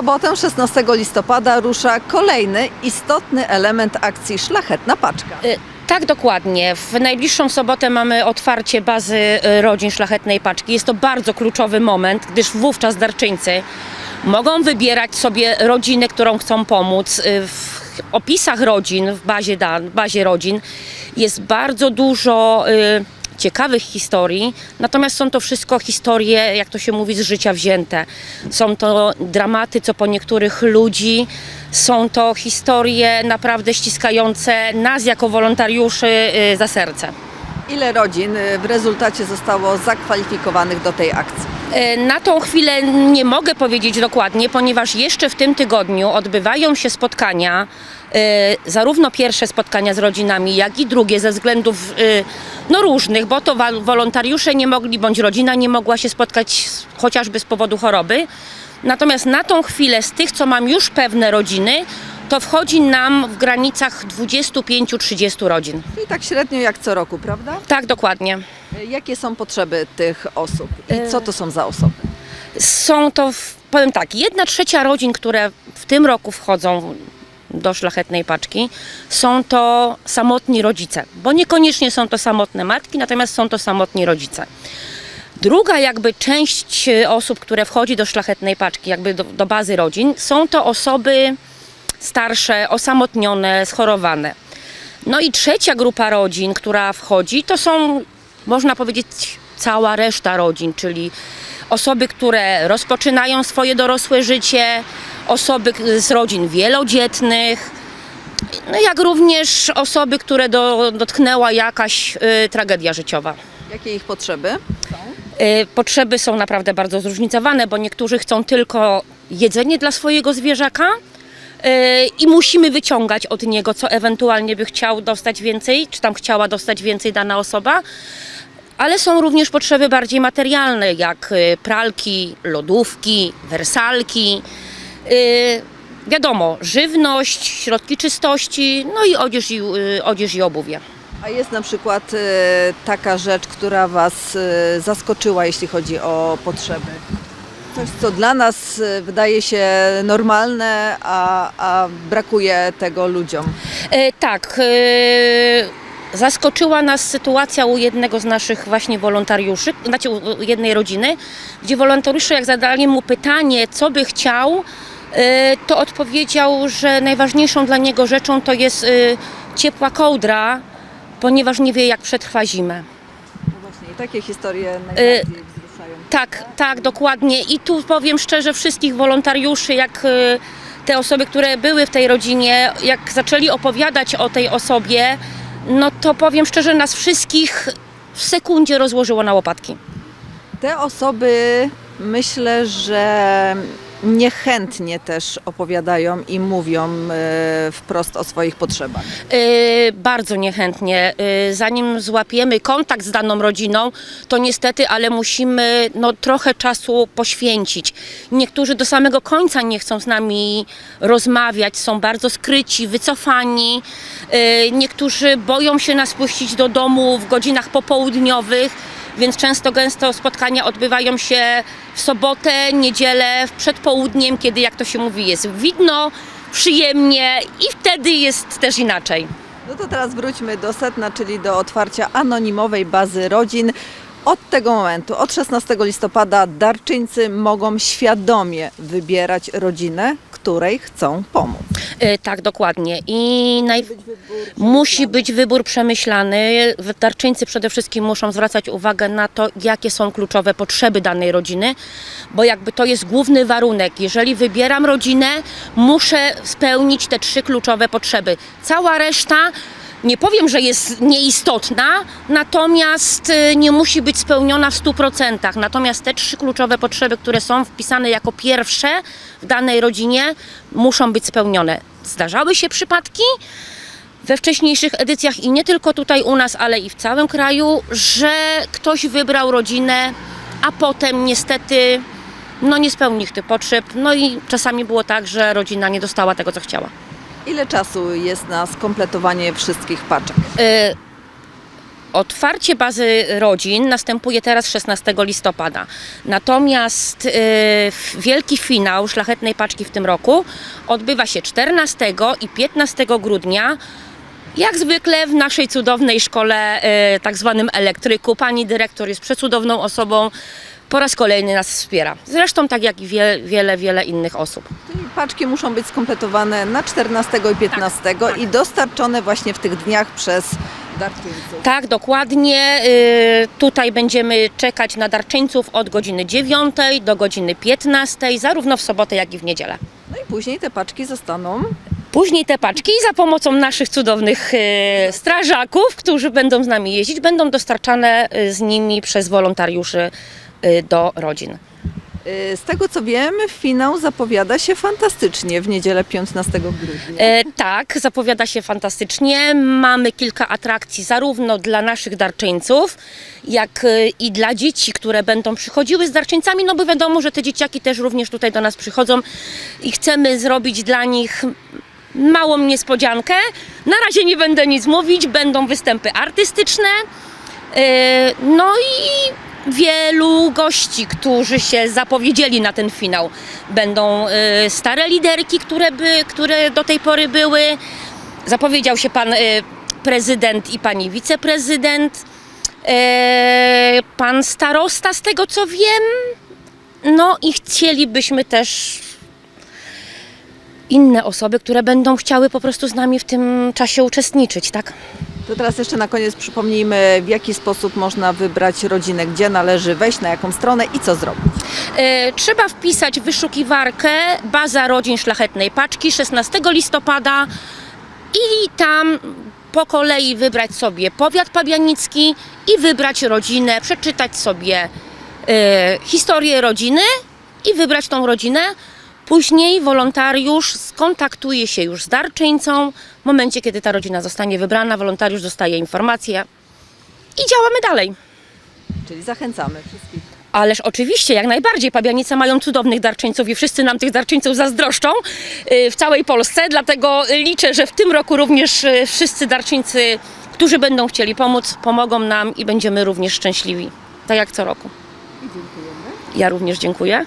sobotę, 16 listopada, rusza kolejny istotny element akcji Szlachetna Paczka. Y, Tak, dokładnie. W najbliższą sobotę mamy otwarcie bazy y, rodzin Szlachetnej Paczki. Jest to bardzo kluczowy moment, gdyż wówczas darczyńcy mogą wybierać sobie rodzinę, którą chcą pomóc. Y, W opisach rodzin, w bazie, bazie rodzin jest bardzo dużo y, ciekawych historii, natomiast są to wszystko historie, jak to się mówi, z życia wzięte. Są to dramaty, co po niektórych ludzi, są to historie naprawdę ściskające nas jako wolontariuszy y, za serce. Ile rodzin y, w rezultacie zostało zakwalifikowanych do tej akcji? E, Na tą chwilę nie mogę powiedzieć dokładnie, ponieważ jeszcze w tym tygodniu odbywają się spotkania, zarówno pierwsze spotkania z rodzinami, jak i drugie ze względów e, no, różnych, bo to wolontariusze nie mogli, bądź rodzina nie mogła się spotkać chociażby z powodu choroby. Natomiast na tą chwilę z tych, co mam już pewne rodziny, to wchodzi nam w granicach 25-30 rodzin. Czyli tak średnio jak co roku, prawda? Tak, dokładnie. Y, Jakie są potrzeby tych osób i co to są za osoby? Są to, powiem tak, jedna trzecia rodzin, które w tym roku wchodzą do szlachetnej paczki, są to samotni rodzice, bo niekoniecznie są to samotne matki, natomiast są to samotni rodzice. Druga jakby część e, osób, które wchodzi do szlachetnej paczki, jakby do, do bazy rodzin, są to osoby starsze, osamotnione, schorowane. No i trzecia grupa rodzin, która wchodzi, to są, można powiedzieć, cała reszta rodzin, czyli osoby, które rozpoczynają swoje dorosłe życie, osoby z rodzin wielodzietnych, no jak również osoby, które do, dotknęła jakaś y, tragedia życiowa. Jakie ich potrzeby? Y, Potrzeby są naprawdę bardzo zróżnicowane, bo niektórzy chcą tylko jedzenie dla swojego zwierzaka y, i musimy wyciągać od niego, co ewentualnie by chciał dostać więcej, czy tam chciała dostać więcej dana osoba. Ale są również potrzeby bardziej materialne, jak y, pralki, lodówki, wersalki. Y, Wiadomo, żywność, środki czystości, no i odzież i, y, odzież i obuwie. A jest na przykład y, taka rzecz, która Was zaskoczyła, jeśli chodzi o potrzeby? Coś, co dla nas wydaje się normalne, a, a brakuje tego ludziom. E, tak. E, zaskoczyła nas sytuacja u jednego z naszych właśnie wolontariuszy, znaczy u jednej rodziny, gdzie wolontariusze jak zadali mu pytanie, co by chciał, to odpowiedział, że najważniejszą dla niego rzeczą to jest e, ciepła kołdra, ponieważ nie wie jak przetrwa zimę. No właśnie, i takie historie najbardziej wzruszają. Tak, tak, dokładnie. I tu powiem szczerze, wszystkich wolontariuszy, jak e, te osoby, które były w tej rodzinie, jak zaczęli opowiadać o tej osobie, no to powiem szczerze, nas wszystkich w sekundzie rozłożyło na łopatki. Te osoby myślę, że niechętnie też opowiadają i mówią y, wprost o swoich potrzebach. E, bardzo niechętnie. E, zanim złapiemy kontakt z daną rodziną, to niestety, ale musimy no, trochę czasu poświęcić. Niektórzy do samego końca nie chcą z nami rozmawiać, są bardzo skryci, wycofani. E, niektórzy boją się nas puścić do domu w godzinach popołudniowych. Więc często gęsto spotkania odbywają się w sobotę, niedzielę, w przedpołudniem, kiedy jak to się mówi jest widno, przyjemnie i wtedy jest też inaczej. No to teraz wróćmy do sedna, czyli do otwarcia anonimowej bazy rodzin. Od tego momentu, od 16 listopada, darczyńcy mogą świadomie wybierać rodzinę, której chcą pomóc. E, Tak, dokładnie. I naj... musi być wybór przemyślany. Darczyńcy przede wszystkim muszą zwracać uwagę na to, jakie są kluczowe potrzeby danej rodziny, bo jakby to jest główny warunek. Jeżeli wybieram rodzinę, muszę spełnić te trzy kluczowe potrzeby. Cała reszta nie powiem, że jest nieistotna, natomiast y, nie musi być spełniona w 100%. Natomiast te trzy kluczowe potrzeby, które są wpisane jako pierwsze w danej rodzinie, muszą być spełnione. Zdarzały się przypadki we wcześniejszych edycjach i nie tylko tutaj u nas, ale i w całym kraju, że ktoś wybrał rodzinę, a potem niestety no nie spełnił tych potrzeb. No i czasami było tak, że rodzina nie dostała tego, co chciała. Ile czasu jest na skompletowanie wszystkich paczek? Y, Otwarcie bazy rodzin następuje teraz 16 listopada. Natomiast w- wielki finał szlachetnej paczki w tym roku odbywa się 14 i 15 grudnia. Jak zwykle w naszej cudownej szkole, y, tak zwanym elektryku. Pani dyrektor jest przecudowną osobą. Po raz kolejny nas wspiera. Zresztą tak jak i wie, wiele, wiele innych osób. Paczki muszą być skompletowane na 14 i 15 tak. i dostarczone właśnie w tych dniach przez darczyńców. Tak, dokładnie. Y, Tutaj będziemy czekać na darczyńców od godziny 9 do godziny 15, zarówno w sobotę, jak i w niedzielę. No i później te paczki zostaną Później te paczki za pomocą naszych cudownych y, strażaków, którzy będą z nami jeździć, będą dostarczane y, z nimi przez wolontariuszy do rodzin. Y, Z tego co wiem, finał zapowiada się fantastycznie w niedzielę 15 grudnia. E, tak, zapowiada się fantastycznie. Mamy kilka atrakcji zarówno dla naszych darczyńców, jak e, i dla dzieci, które będą przychodziły z darczyńcami, no bo wiadomo, że te dzieciaki też również tutaj do nas przychodzą i chcemy zrobić dla nich małą niespodziankę. Na razie nie będę nic mówić, będą występy artystyczne. E, No i wielu gości, którzy się zapowiedzieli na ten finał. Będą e, stare liderki, które, by, które do tej pory były. Zapowiedział się pan e, prezydent i pani wiceprezydent. E, Pan starosta, z tego co wiem. No i chcielibyśmy też inne osoby, które będą chciały po prostu z nami w tym czasie uczestniczyć, tak? To teraz jeszcze na koniec przypomnijmy, w jaki sposób można wybrać rodzinę, gdzie należy wejść, na jaką stronę i co zrobić. E, trzeba wpisać w wyszukiwarkę Baza Rodzin Szlachetnej Paczki 16 listopada i tam po kolei wybrać sobie powiat pabianicki i wybrać rodzinę, przeczytać sobie e, historię rodziny i wybrać tą rodzinę. Później wolontariusz skontaktuje się już z darczyńcą. W momencie, kiedy ta rodzina zostanie wybrana, wolontariusz dostaje informację i działamy dalej. Czyli zachęcamy wszystkich. Ależ oczywiście, jak najbardziej. Pabianice mają cudownych darczyńców i wszyscy nam tych darczyńców zazdroszczą y, w całej Polsce, dlatego liczę, że w tym roku również y, wszyscy darczyńcy, którzy będą chcieli pomóc, pomogą nam i będziemy również szczęśliwi. Tak jak co roku. I dziękujemy. Ja również dziękuję.